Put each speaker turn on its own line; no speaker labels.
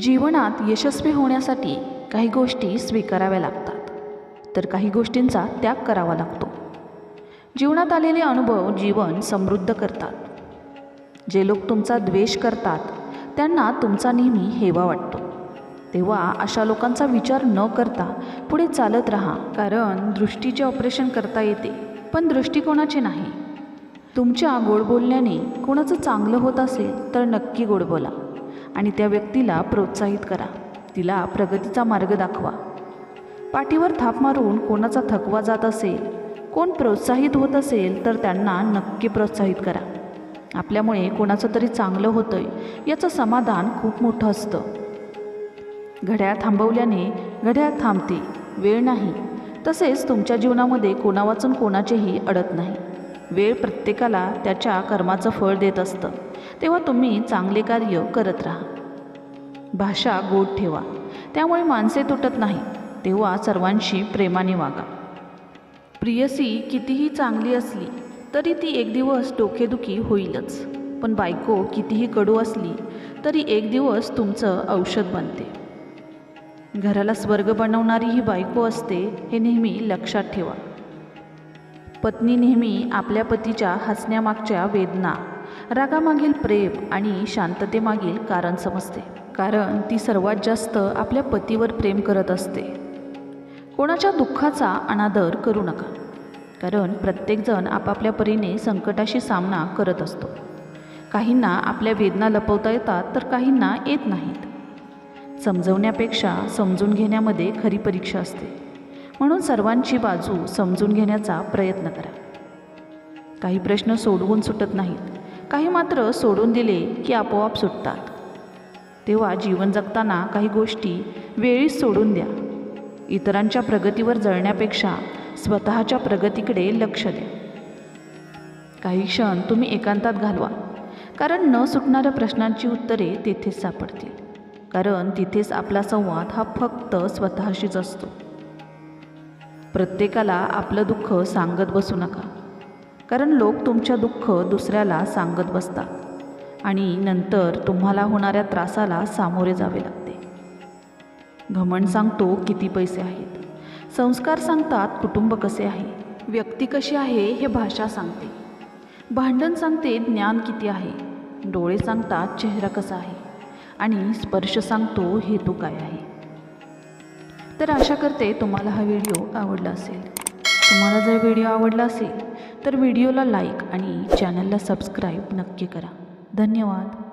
जीवनात यशस्वी होण्यासाठी काही गोष्टी स्वीकाराव्या लागतात. तर काही गोष्टींचा त्याग करावा लागतो. जीवनात आलेले अनुभव जीवन समृद्ध करतात. जे लोक तुमचा द्वेष करतात त्यांना तुमचा नेहमी हेवा वाटतो. तेव्हा अशा लोकांचा विचार न करता पुढे चालत राहा कारण दृष्टीचे ऑपरेशन करता येते पण दृष्टिकोनाचे नाही. तुमच्या गोड बोलण्याने कोणाचं चांगलं होत असेल तर नक्की गोड बोला. आणि त्या व्यक्तीला प्रोत्साहित करा. तिला प्रगतीचा मार्ग दाखवा. पाठीवर थाप मारून कोणाचा थकवा जात असेल कोण प्रोत्साहित होत असेल तर त्यांना नक्की प्रोत्साहित करा. आपल्यामुळे कोणाचं तरी चांगलं होतंय याचं समाधान खूप मोठं असतं. घड्याळ थांबवल्याने घड्याळ थांबते वेळ नाही. तसेच तुमच्या जीवनामध्ये कोणावाचून कोणाचेही अडत नाही. वेळ प्रत्येकाला त्याच्या कर्माचं फळ देत असतं. तेव्हा तुम्ही चांगले कार्य करत राहा. भाषा गोड ठेवा. त्यामुळे माणसे तुटत नाही. तेव्हा सर्वांशी प्रेमाने वागा. प्रियसी कितीही चांगली असली तरी ती एक दिवस डोकेदुखी होईलच. पण बायको कितीही कडू असली तरी एक दिवस तुमचं औषध बनते. घराला स्वर्ग बनवणारी ही बायको असते हे नेहमी लक्षात ठेवा. पत्नी नेहमी आपल्या पतीच्या हसण्यामागच्या वेदना रागामागील प्रेम आणि शांततेमागील कारण समजते. कारण ती सर्वात जास्त आपल्या पतीवर प्रेम करत असते. कोणाच्या दुःखाचा अनादर करू नका. कारण प्रत्येकजण आपापल्या परीने संकटाशी सामना करत असतो. काहींना आपल्या वेदना लपवता येतात तर काहींना येत नाहीत. समजवण्यापेक्षा समजून घेण्यामध्ये खरी परीक्षा असते. म्हणून सर्वांची बाजू समजून घेण्याचा प्रयत्न करा. काही प्रश्न सोडवून सुटत नाहीत. काही मात्र सोडून दिले की आपोआप सुटतात. तेव्हा जीवन जगताना काही गोष्टी वेळीच सोडून द्या. इतरांच्या प्रगतीवर जळण्यापेक्षा स्वतःच्या प्रगतीकडे लक्ष द्या. काही क्षण तुम्ही एकांतात घालवा. कारण न सुटणाऱ्या प्रश्नांची उत्तरे तेथेच सापडतील. कारण तिथेच आपला संवाद हा फक्त स्वतःशीच असतो. प्रत्येकाला आपलं दुःख सांगत बसू नका. कारण लोक तुमच्या दुःख दुसऱ्याला सांगत बसतात. आणि नंतर तुम्हाला होणाऱ्या त्रासाला सामोरे जावे लागते. घमंड सांगतो किती पैसे आहेत. संस्कार सांगतात कुटुंब कसे आहे. व्यक्ती कशी आहे हे भाषा सांगते. भांडण सांगते ज्ञान किती आहे. डोळे सांगतात चेहरा कसा आहे. आणि स्पर्श सांगतो हेतू काय आहे. तर आशा करते तुम्हाला हा व्हिडिओ आवडला असेल. तुम्हाला जर व्हिडिओ आवडला असेल तर व्हिडिओला लाईक आणि चॅनलला सबस्क्राईब नक्की करा. धन्यवाद.